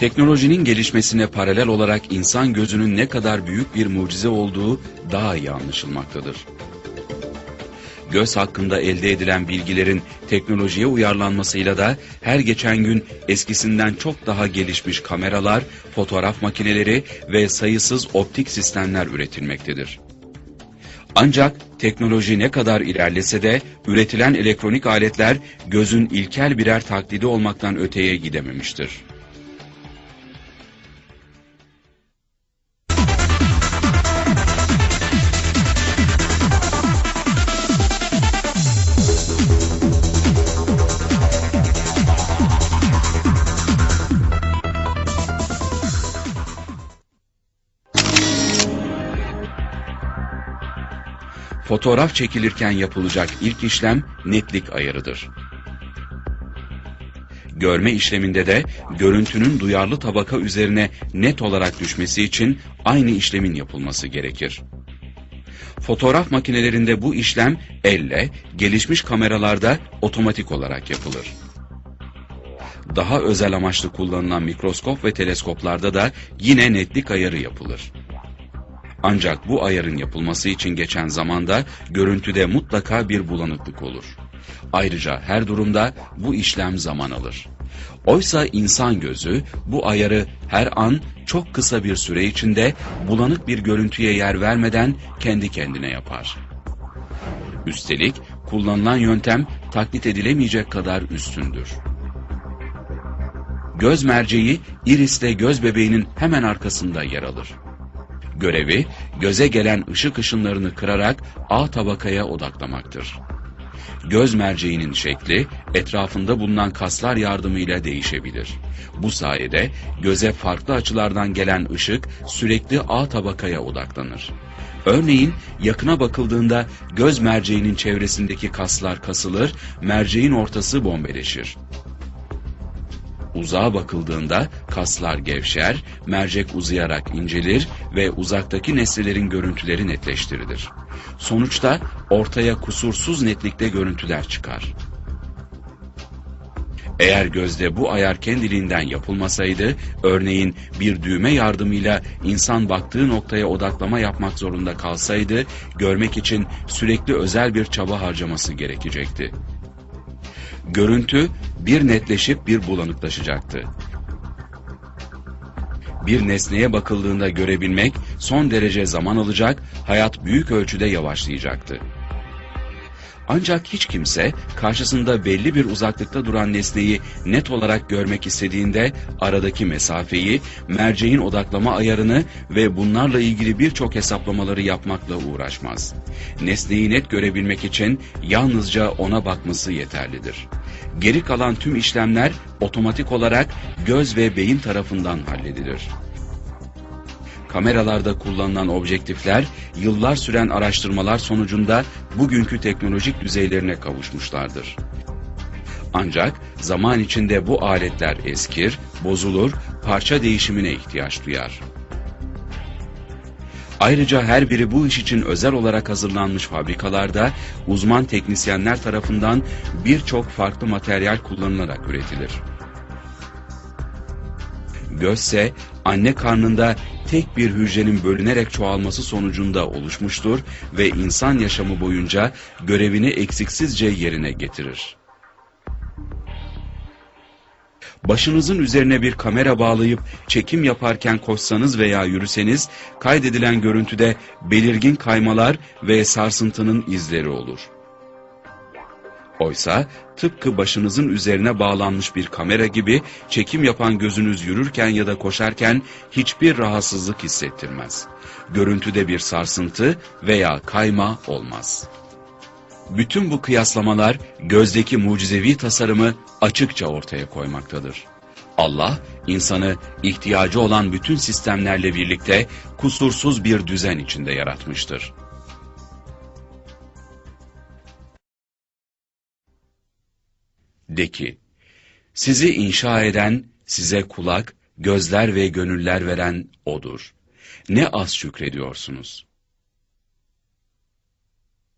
Teknolojinin gelişmesine paralel olarak insan gözünün ne kadar büyük bir mucize olduğu daha iyi anlaşılmaktadır. Göz hakkında elde edilen bilgilerin teknolojiye uyarlanmasıyla da her geçen gün eskisinden çok daha gelişmiş kameralar, fotoğraf makineleri ve sayısız optik sistemler üretilmektedir. Ancak teknoloji ne kadar ilerlese de üretilen elektronik aletler gözün ilkel birer taklidi olmaktan öteye gidememiştir. Fotoğraf çekilirken yapılacak ilk işlem netlik ayarıdır. Görme işleminde de görüntünün duyarlı tabaka üzerine net olarak düşmesi için aynı işlemin yapılması gerekir. Fotoğraf makinelerinde bu işlem elle, gelişmiş kameralarda otomatik olarak yapılır. Daha özel amaçlı kullanılan mikroskop ve teleskoplarda da yine netlik ayarı yapılır. Ancak bu ayarın yapılması için geçen zamanda görüntüde mutlaka bir bulanıklık olur. Ayrıca her durumda bu işlem zaman alır. Oysa insan gözü bu ayarı her an çok kısa bir süre içinde bulanık bir görüntüye yer vermeden kendi kendine yapar. Üstelik kullanılan yöntem taklit edilemeyecek kadar üstündür. Göz merceği irisle göz bebeğinin hemen arkasında yer alır. Görevi göze gelen ışık ışınlarını kırarak A tabakaya odaklamaktır. Göz merceğinin şekli etrafında bulunan kaslar yardımıyla değişebilir. Bu sayede göze farklı açılardan gelen ışık sürekli A tabakaya odaklanır. Örneğin yakına bakıldığında göz merceğinin çevresindeki kaslar kasılır, merceğin ortası bombeleşir. Uzağa bakıldığında kaslar gevşer, mercek uzayarak incelir ve uzaktaki nesnelerin görüntüleri netleştirilir. Sonuçta ortaya kusursuz netlikte görüntüler çıkar. Eğer gözde bu ayar kendiliğinden yapılmasaydı, örneğin bir düğme yardımıyla insan baktığı noktaya odaklama yapmak zorunda kalsaydı, görmek için sürekli özel bir çaba harcaması gerekecekti. Görüntü bir netleşip bir bulanıklaşacaktı. Bir nesneye bakıldığında görebilmek son derece zaman alacak, hayat büyük ölçüde yavaşlayacaktı. Ancak hiç kimse karşısında belli bir uzaklıkta duran nesneyi net olarak görmek istediğinde aradaki mesafeyi, merceğin odaklama ayarını ve bunlarla ilgili birçok hesaplamaları yapmakla uğraşmaz. Nesneyi net görebilmek için yalnızca ona bakması yeterlidir. Geri kalan tüm işlemler otomatik olarak göz ve beyin tarafından halledilir. Kameralarda kullanılan objektifler yıllar süren araştırmalar sonucunda bugünkü teknolojik düzeylerine kavuşmuşlardır. Ancak zaman içinde bu aletler eskir, bozulur, parça değişimine ihtiyaç duyar. Ayrıca her biri bu iş için özel olarak hazırlanmış fabrikalarda uzman teknisyenler tarafından birçok farklı materyal kullanılarak üretilir. Gözse anne karnında tek bir hücrenin bölünerek çoğalması sonucunda oluşmuştur ve insan yaşamı boyunca görevini eksiksizce yerine getirir. Başınızın üzerine bir kamera bağlayıp çekim yaparken koşsanız veya yürüseniz kaydedilen görüntüde belirgin kaymalar ve sarsıntının izleri olur. Oysa tıpkı başınızın üzerine bağlanmış bir kamera gibi çekim yapan gözünüz yürürken ya da koşarken hiçbir rahatsızlık hissettirmez. Görüntüde bir sarsıntı veya kayma olmaz. Bütün bu kıyaslamalar gözdeki mucizevi tasarımı açıkça ortaya koymaktadır. Allah, insanı ihtiyacı olan bütün sistemlerle birlikte kusursuz bir düzen içinde yaratmıştır. De ki, sizi inşa eden, size kulak, gözler ve gönüller veren O'dur. Ne az şükrediyorsunuz.